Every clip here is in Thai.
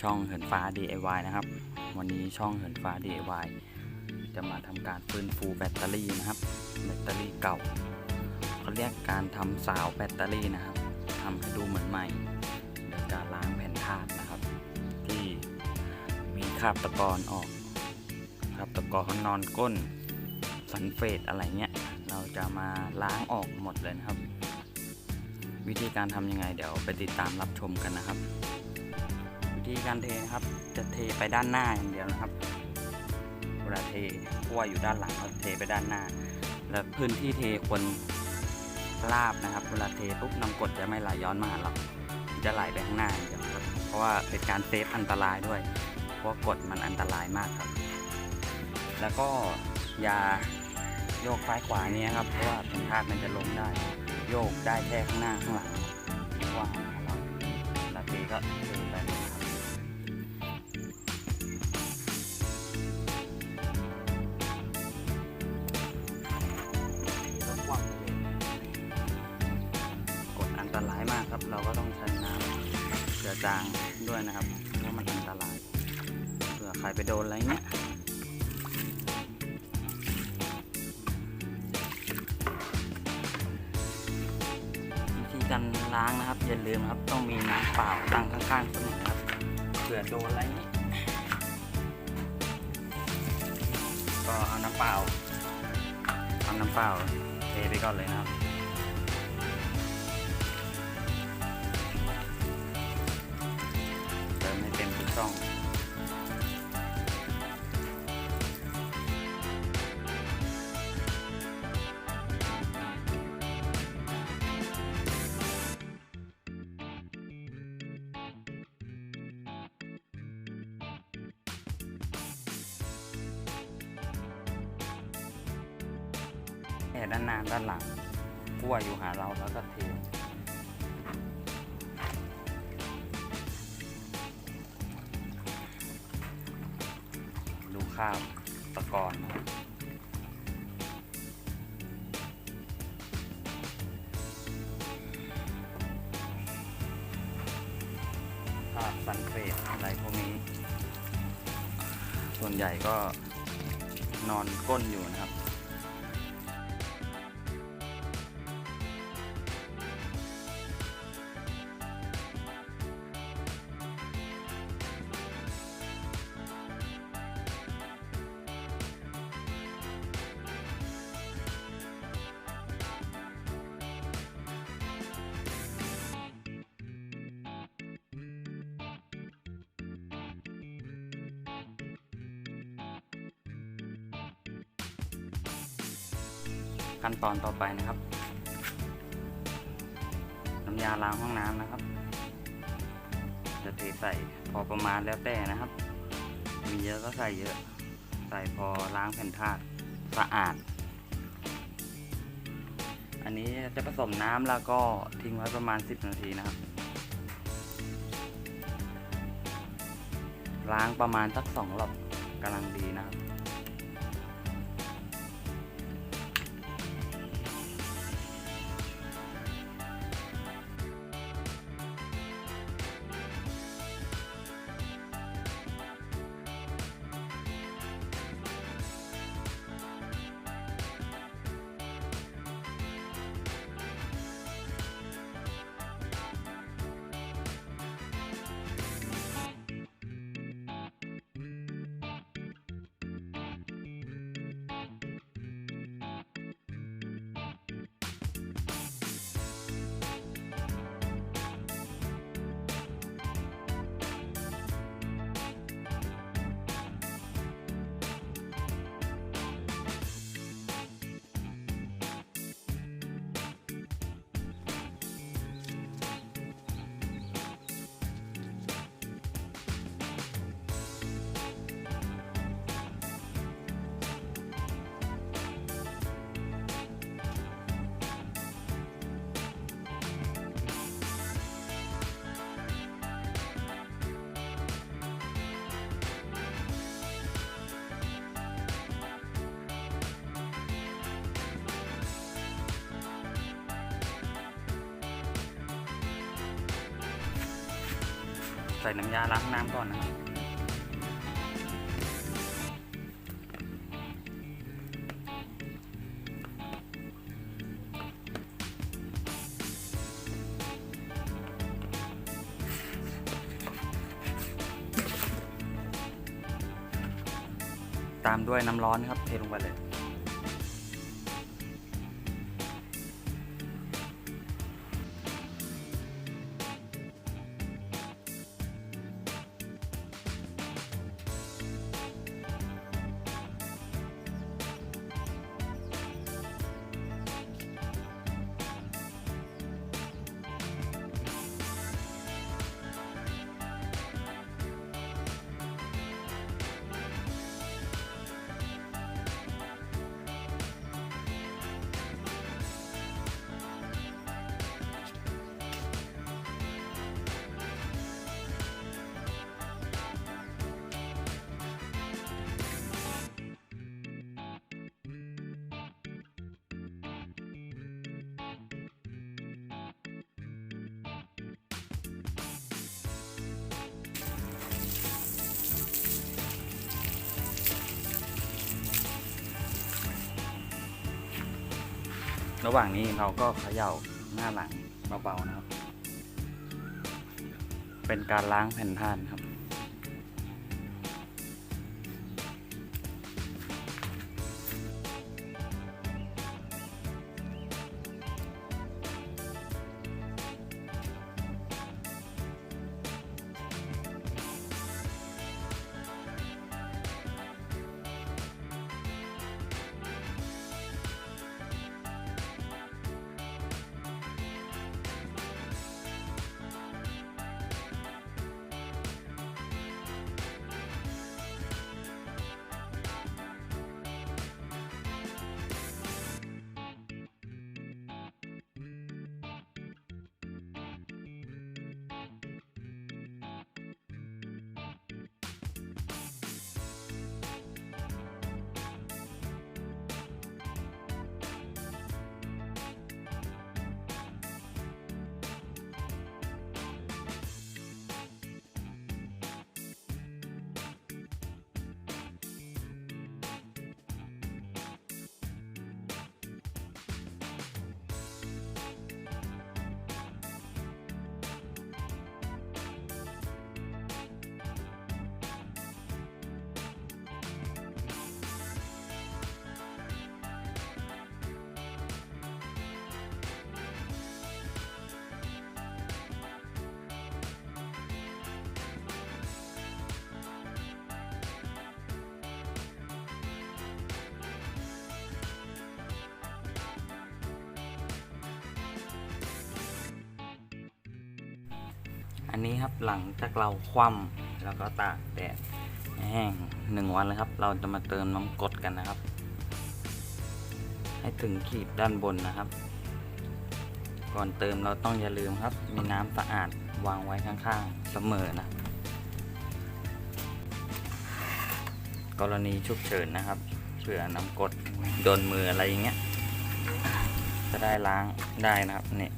ช่องเหินฟ้า DIY นะครับ วันนี้ช่องเหินฟ้า DIY จะมาทำการฟื้นฟูแบตเตอรี่นะครับ แบตเตอรี่เก่าเขาเรียกการทำสาวแบตเตอรี่นะครับทำให้ดูเหมือนใหม่โดยการล้างแผ่นธาตุนะครับ ที่มีคราบตะกอนออกคราบตะกอนนอนก้นสันเฟตอะไรเงี้ยเราจะมาล้างออกหมดเลยนะครับ วิธีการทำยังไงเดี๋ยวไปติดตามรับชมกันนะครับ ธีการเทนะครับ จะเทไปด้านหน้าอย่างเดียวนะครับเวลาเทขั้วอยู่ด้านหลังเราเทไปด้านหน้า แล้วพื้นที่เทควรราบนะครับ เวลาเทปุ๊บน้ำกดจะไม่ไหลย้อนมาหาเราจะไหลไปข้างหน้าอย่างเดียวครับ เพราะว่าเป็นการเซฟอันตรายด้วย เพราะกดมันอันตรายมากครับ แล้วก็อย่าโยกซ้ายขวาเนี้ยครับ เพราะว่าเป็นธาตุมันจะลงได้ โยกได้แค่ข้างหน้าข้างหลังไม่ว่าเราลาเทก็เทไปำเจือจางด้วยนะครับเพราะมันอันตรายเผื่อใครไปโดนอะไรเงี้ยวิธีการล้างนะครับอย่าลืมครับต้องมีน้ำเปล่าตั้งข้างๆเสมอครับเผื่อโดนอะไรเงี้ยก็เอาน้ำเปล่าเอาน้ำเปล่าเทไปก่อนเลยนะครับ ช่องแค่ด้านหน้าด้านหลังกั้วอยู่หาเราแล้วก็เท ราบตะกอนภาพสันเฟสอะไรพวกนี้ ส่วนใหญ่ก็นอนก้นอยู่นะครับ ขั้นตอนต่อไปนะครับ น้ำยาล้างห้องน้ำนะครับ จะเทใส่พอประมาณแล้วแต่นะครับ มีเยอะก็ใส่เยอะ ใส่พอล้างแผ่นธาตุสะอาด อันนี้จะผสมน้ำแล้วก็ทิ้งไว้ประมาณ 10 นาทีนะครับ ล้างประมาณสักสองรอบกำลังดีนะครับ ใส่น้ำยาล้างน้ำก่อนนะครับตามด้วยน้ำร้อนครับเทลงไปเลย ระหว่างนี้เราก็เขย่าหน้าหลังเบาๆนะครับ เป็นการล้างแผ่นท่านครับ อันนี้ครับหลังจากเราคว่ำแล้วก็ตากแดดแห้งหนึ่งวันเลยครับ เราจะมาเติมน้ำกรดกันนะครับ ให้ถึงขีดด้านบนนะครับ ก่อนเติมเราต้องอย่าลืมครับ มีน้ำสะอาดวางไว้ข้างๆเสมอนะ กรณีฉุกเฉินนะครับเผื่อน้ำกรดโดนมืออะไรอย่างเงี้ยจะได้ล้างได้นะครับนี่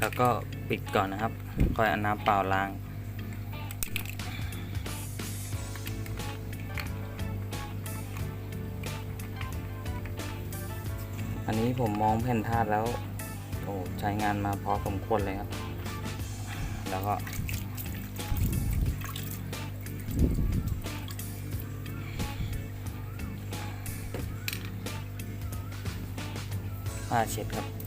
แล้วก็ปิดก่อนนะครับค่อยเอาน้ำเปล่าล้างอันนี้ผมมองแผ่นธาตุแล้วโอ้ใช้งานมาพอสมควรเลยครับ แล้วก็ ผ้าเช็ดครับ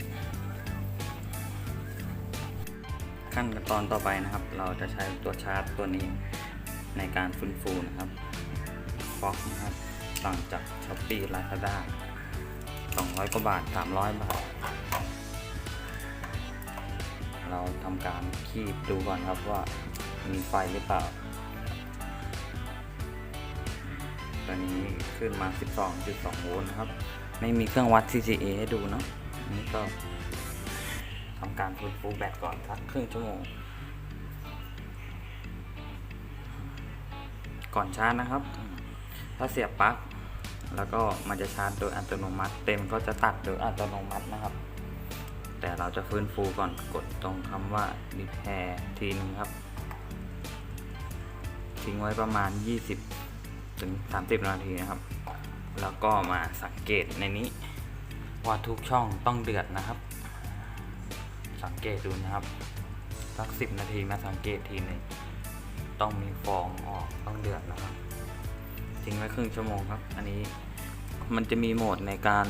ขั้นตอนต่อไปนะครับ เราจะใช้ตัวชาร์จตัวนี้ในการฟื้นฟูนะครับฟอกนะครับสั่งจากช้อปปี้ลาซาด้า200 กว่าบาท 300 บาท เราทำการคีบดูก่อนครับว่ามีไฟหรือเปล่า ตอนนี้ขึ้นมา 12.2 โวลต์นะครับ ไม่มีเครื่องวัด CCA ให้ดูเนาะนี่ก็ ทำการฟื้นฟูแบตก่อนสักครึ่งชั่วโมง ก่อนชาร์จนะครับ ถ้าเสียบปลั๊กแล้วก็มันจะชาร์จโดยอัตโนมัติ เต็มก็จะตัดโดยอัตโนมัตินะครับ แต่เราจะฟื้นฟูก่อนกดตรงคำว่า repair ทีนึงครับ ทิ้งไว้ประมาณ 20 ถึง 30 นาทีนะครับ แล้วก็มาสังเกตในนี้ว่าทุกช่องต้องเดือดนะครับ สังเกตดูนะครับสัก10นาทีมาสังเกตทีหนึ่งต้องมีฟองออกต้องเดือดนะครับทิ้งไว้ครึ่งชั่วโมงครับ อันนี้มันจะมีโหมดในการ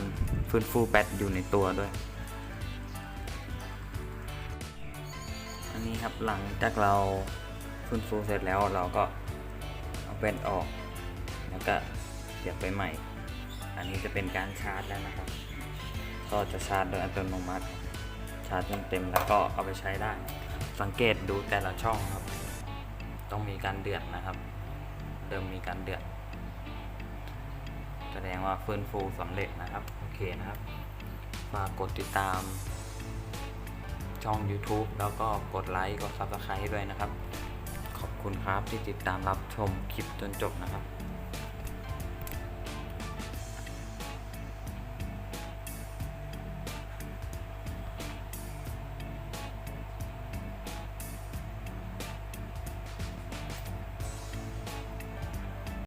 ฟื้นฟูแบตอยู่ในตัวด้วย อันนี้ครับหลังจากเราฟื้นฟูเสร็จแล้วเราก็เอาแบตออก แล้วก็เสียบไปใหม่ อันนี้จะเป็นการชาร์จแล้วนะครับ ก็จะชาร์จโดยอัตโนมัติ ชาร์จจนเต็มแล้วก็เอาไปใช้ได้ สังเกตดูแต่ละช่องครับ ต้องมีการเดือดนะครับ เดิมมีการเดือด แสดงว่าฟื้นฟูสำเร็จนะครับ โอเคนะครับฝากกดติดตามช่อง YouTube แล้วก็กดไลค์กด Subscribe ด้วยนะครับ ขอบคุณครับที่ติดตามรับชมคลิปจนจบนะครับ